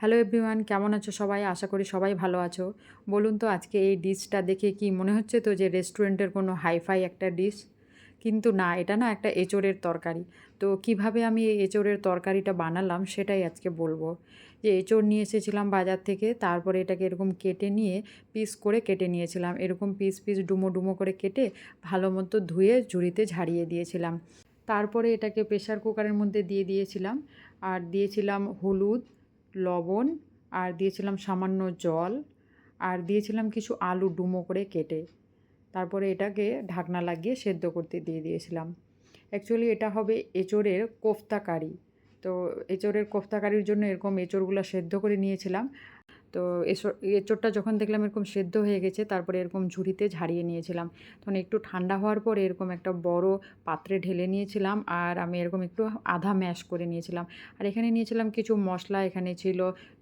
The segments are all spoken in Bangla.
হ্যালো এভরিওয়ান, কেমন আছো সবাই? আশা করি সবাই ভালো আছো। বলুন তো, আজকে এই ডিশটা দেখে কি মনে হচ্ছে তো যে রেস্টুরেন্টের কোনো হাইফাই একটা ডিশ? কিন্তু না, এটা না একটা এঁচোড়ের তরকারি। তো কীভাবে আমি এই এঁচোড়ের তরকারিটা বানালাম সেটাই আজকে বলব। যে এঁচোড় নিয়ে এসেছিলাম বাজার থেকে, তারপরে এটাকে এরকম কেটে নিয়ে পিস করে কেটে নিয়েছিলাম। এরকম পিস পিস, ডুমো ডুমো করে কেটে ভালো মতো ধুয়ে ঝুড়িতে ঝাড়িয়ে দিয়েছিলাম। তারপরে এটাকে প্রেশার কুকারের মধ্যে দিয়ে দিয়েছিলাম। আর দিয়েছিলাম হলুদ লবণ আর দিয়েছিলাম সামান্য জল আর দিয়েছিলাম কিছু আলু ডুমো করে কেটে। তারপরে এটাকে ঢাকনা লাগিয়ে সেদ্ধ করতে দিয়ে দিয়েছিলাম। অ্যাকচুয়ালি এটা হবে এঁচোড়ের কোফতা কারি। তো এঁচোড়ের কোফতা কারির জন্য এরকম এঁচোড়গুলো সেদ্ধ করে নিয়েছিলাম। তো এঁচোড়টা যখন দেখলাম এরকম সেদ্ধ হয়ে গেছে, তারপরে এরকম ঝুড়িতে ঝাড়িয়ে নিয়েছিলাম। তখন একটু ঠান্ডা হওয়ার পরে এরকম একটা বড় পাত্রে ঢেলে নিয়েছিলাম আর আমি এরকম একটু আধা ম্যাশ করে নিয়েছিলাম। আর এখানে নিয়েছিলাম কিছু মশলা, এখানে ছিল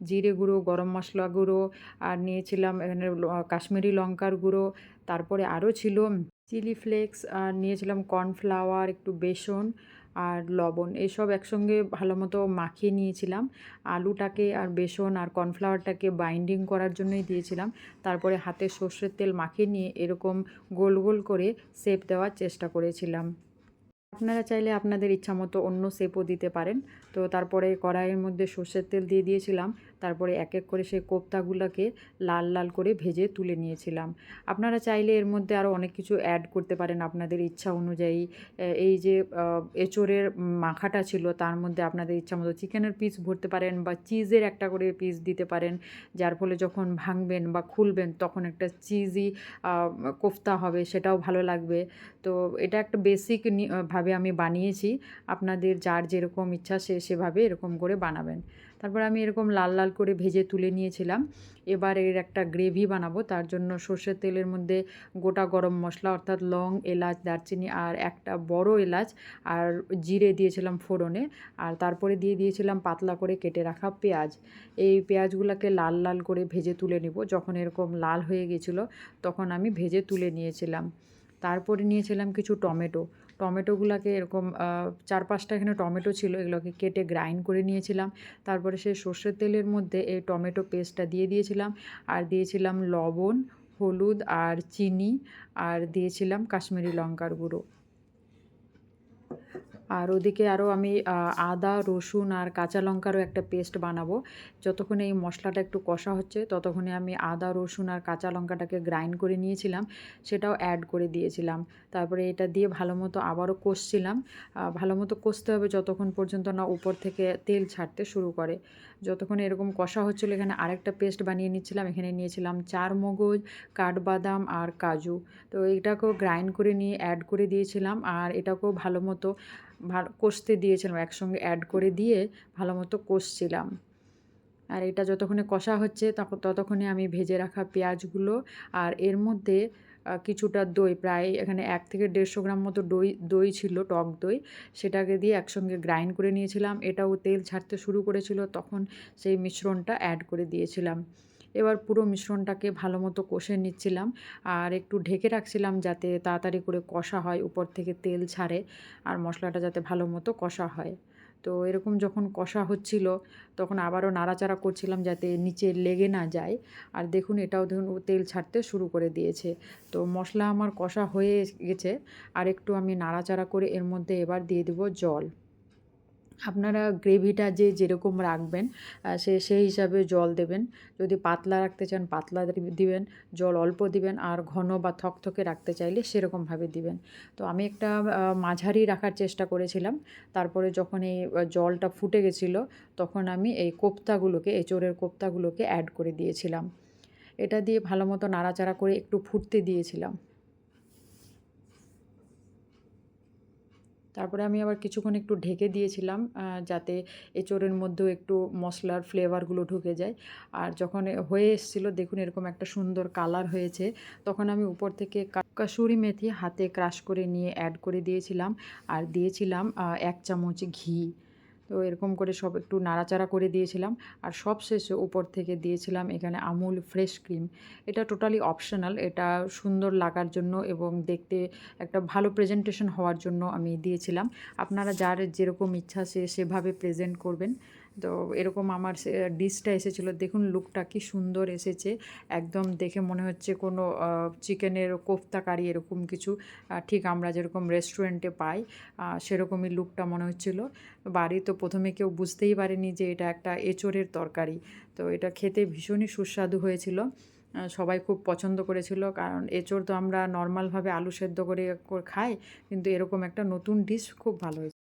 জিরে গুঁড়ো, গরম মশলা গুঁড়ো, আর নিয়েছিলাম এখানে কাশ্মীরি লঙ্কার গুঁড়ো, তারপরে আরও ছিল চিলি ফ্লেক্স, আর নিয়েছিলাম কর্নফ্লাওয়ার, একটু বেসন আর লবণ এসব একসঙ্গে ভালো মতো মাখিয়ে নিয়েছিলাম। আলুটাকে আর বেসন আর কর্নফ্লাওয়ারটাকে বাইন্ডিং করার জন্যই দিয়েছিলাম। তারপরে হাতে সর্ষের তেল মাখিয়ে নিয়ে এরকম গোল গোল করে শেপ দেওয়ার চেষ্টা করেছিলাম। আপনারা চাইলে আপনাদের ইচ্ছা মতো অন্য শেপও দিতে পারেন। তো তারপরে কড়াইয়ের মধ্যে সর্ষের তেল দিয়ে দিয়েছিলাম। তারপরে এক এক করে সেই কোপ্তাগুলোকে লাল লাল করে ভেজে তুলে নিয়েছিলাম। আপনারা চাইলে এর মধ্যে আরও অনেক কিছু অ্যাড করতে পারেন আপনাদের ইচ্ছা অনুযায়ী। এই যে এঁচোড়ের মাখাটা ছিল, তার মধ্যে আপনাদের ইচ্ছা মতো চিকেনের পিস ভরতে পারেন বা চিজের একটা করে পিস দিতে পারেন, যার ফলে যখন ভাঙবেন বা খুলবেন তখন একটা চিজি কোফতা হবে, সেটাও ভালো লাগবে। তো এটা একটা বেসিক ভাবে আমি বানিয়েছি। আপনাদের যার যেরকম ইচ্ছা সে সেভাবে এরকম করে বানাবেন। তারপর আমি এরকম লাল লাল করে ভেজে তুলে নিয়েছিলাম। এবার এর একটা গ্রেভি বানাবো, তার জন্য সর্ষের তেলের মধ্যে গোটা গরম মশলা, অর্থাৎ লং, এলাচ, দারচিনি আর একটা বড় এলাচ আর জিরে দিয়েছিলাম ফোড়নে আর তারপরে দিয়ে দিয়েছিলাম পাতলা করে কেটে রাখা পেঁয়াজ। এই পেঁয়াজগুলোকে লাল লাল করে ভেজে তুলে নেব। যখন এরকম লাল হয়ে গেছিল, তখন আমি ভেজে তুলে নিয়েছিলাম। তারপরে নিয়েছিলাম কিছু টমেটো। টমেটোগুলোকে এরকম চার পাঁচটা এখানে টমেটো ছিল, এগুলোকে কেটে গ্রাইন্ড করে নিয়েছিলাম। তারপরে সেই সর্ষের তেলের মধ্যে এই টমেটো পেস্টটা দিয়ে দিয়েছিলাম। আর দিয়েছিলাম লবণ, হলুদ আর চিনি। আর দিয়েছিলাম কাশ্মীরি লঙ্কার গুঁড়ো। আর ওদিকে আরও আমি আদা, রসুন আর কাঁচা লঙ্কারও একটা পেস্ট বানাবো। যতক্ষণে এই মশলাটা একটু কষা হচ্ছে, ততক্ষণে আমি আদা, রসুন আর কাঁচা লঙ্কাটাকে গ্রাইন্ড করে নিয়েছিলাম, সেটাও অ্যাড করে দিয়েছিলাম। তারপরে এটা দিয়ে ভালো মতো আবারও কষছিলাম। ভালো মতো কষতে হবে যতক্ষণ পর্যন্ত না উপর থেকে তেল ছাড়তে শুরু করে। যতক্ষণ এরকম কষা হচ্ছিল, এখানে আরেকটা পেস্ট বানিয়ে নিচ্ছিলাম। এখানে নিয়েছিলাম চার মগজ, কাঠবাদাম আর কাজু। তো এটাকেও গ্রাইন্ড করে নিয়ে অ্যাড করে দিয়েছিলাম আর এটাকেও ভালো মতো কষতে দিয়েছিলাম, একসঙ্গে অ্যাড করে দিয়ে ভালো মতো কষছিলাম। আর এটা যতক্ষণে কষা হচ্ছে ততক্ষণে আমি ভেজে রাখা পেঁয়াজগুলো আর এর মধ্যে কিছুটা দই, প্রায় এখানে এক থেকে দেড়শো গ্রাম মতো দই দই ছিল, টক দই। সেটাকে দিয়ে একসঙ্গে গ্রাইন্ড করে নিয়েছিলাম। এটাও তেল ছাড়তে শুরু করেছিল, তখন সেই মিশ্রণটা অ্যাড করে দিয়েছিলাম। এবার পুরো মিশ্রণটাকে ভালো মতো কষে নিচ্ছিলাম আর একটু ঢেকে রাখছিলাম যাতে তাড়াতাড়ি করে কষা হয়, উপর থেকে তেল ছাড়ে আর মশলাটা যাতে ভালো মতো কষা হয়। তো এরকম যখন কষা হচ্ছিল, তখন আবারও নাড়াচাড়া করছিলাম যাতে নিচে লেগে না যায়। আর দেখুন, এটাও ধরুন তেল ছাড়তে শুরু করে দিয়েছে। তো মশলা আমার কষা হয়ে গেছে, আর একটু আমি নাড়াচাড়া করে এর মধ্যে এবার দিয়ে দেবো জল। আপনারা গ্রেভিটা যে যেরকম রাখবেন সে সেই হিসাবে জল দেবেন। যদি পাতলা রাখতে চান, পাতলা দিবেন। জল অল্প দিবেন আর ঘন বা থকথকে রাখতে চাইলে সেরকমভাবে দিবেন। তো আমি একটা মাঝারি রাখার চেষ্টা করেছিলাম। তারপরে যখন এই জলটা ফুটে গেছিল, তখন আমি এই কোপ্তাগুলোকে, এঁচোড়ের কোপ্তাগুলোকে অ্যাড করে দিয়েছিলাম। এটা দিয়ে ভালো মতো নাড়াচাড়া করে একটু ফুটতে দিয়েছিলাম। তারপরে আমি আবার কিছুক্ষণ একটু ঢেকে দিয়েছিলাম যাতে এঁচোড়ের মধ্যেও একটু মশলার ফ্লেভারগুলো ঢুকে যায়। আর যখন হয়ে এসেছিল, দেখুন এরকম একটা সুন্দর কালার হয়েছে। তখন আমি উপর থেকে কাসুরি মেথি হাতে ক্রাশ করে নিয়ে অ্যাড করে দিয়েছিলাম। আর দিয়েছিলাম এক চামচ ঘি। তো এরকম করে সব একটু নাড়াচাড়া করে দিয়েছিলাম। আর সব শেষে উপর থেকে দিয়েছিলাম এখানে আমুল ফ্রেশ ক্রিম। এটা টোটালি অপশনাল, এটা সুন্দর লাগার জন্য এবং দেখতে একটা ভালো প্রেজেন্টেশন হওয়ার জন্য আমি দিয়েছিলাম। আপনারা যার যেরকম ইচ্ছা সে সেভাবে প্রেজেন্ট করবেন। তো এরকম আমার ডিশটা এসেছিল। দেখুন লুকটা কি সুন্দর এসেছে। একদম দেখে মনে হচ্ছে কোনো চিকেনের কোফতা কারি এরকম কিছু। ঠিক আমরা যেরকম রেস্টুরেন্টে পাই সেরকমই লুকটা মনে হচ্ছিল। বাড়ি তো প্রথমে কেউ বুঝতেই পারেনি যে এটা একটা এঁচোড়ের তরকারি। তো এটা খেতে ভীষণই সুস্বাদু হয়েছিল। সবাই খুব পছন্দ করেছিল। কারণ এঁচোড় তো আমরা নর্মালভাবে আলু সেদ্ধ করে খাই। কিন্তু এরকম একটা নতুন ডিশ খুব ভালো হয়েছে।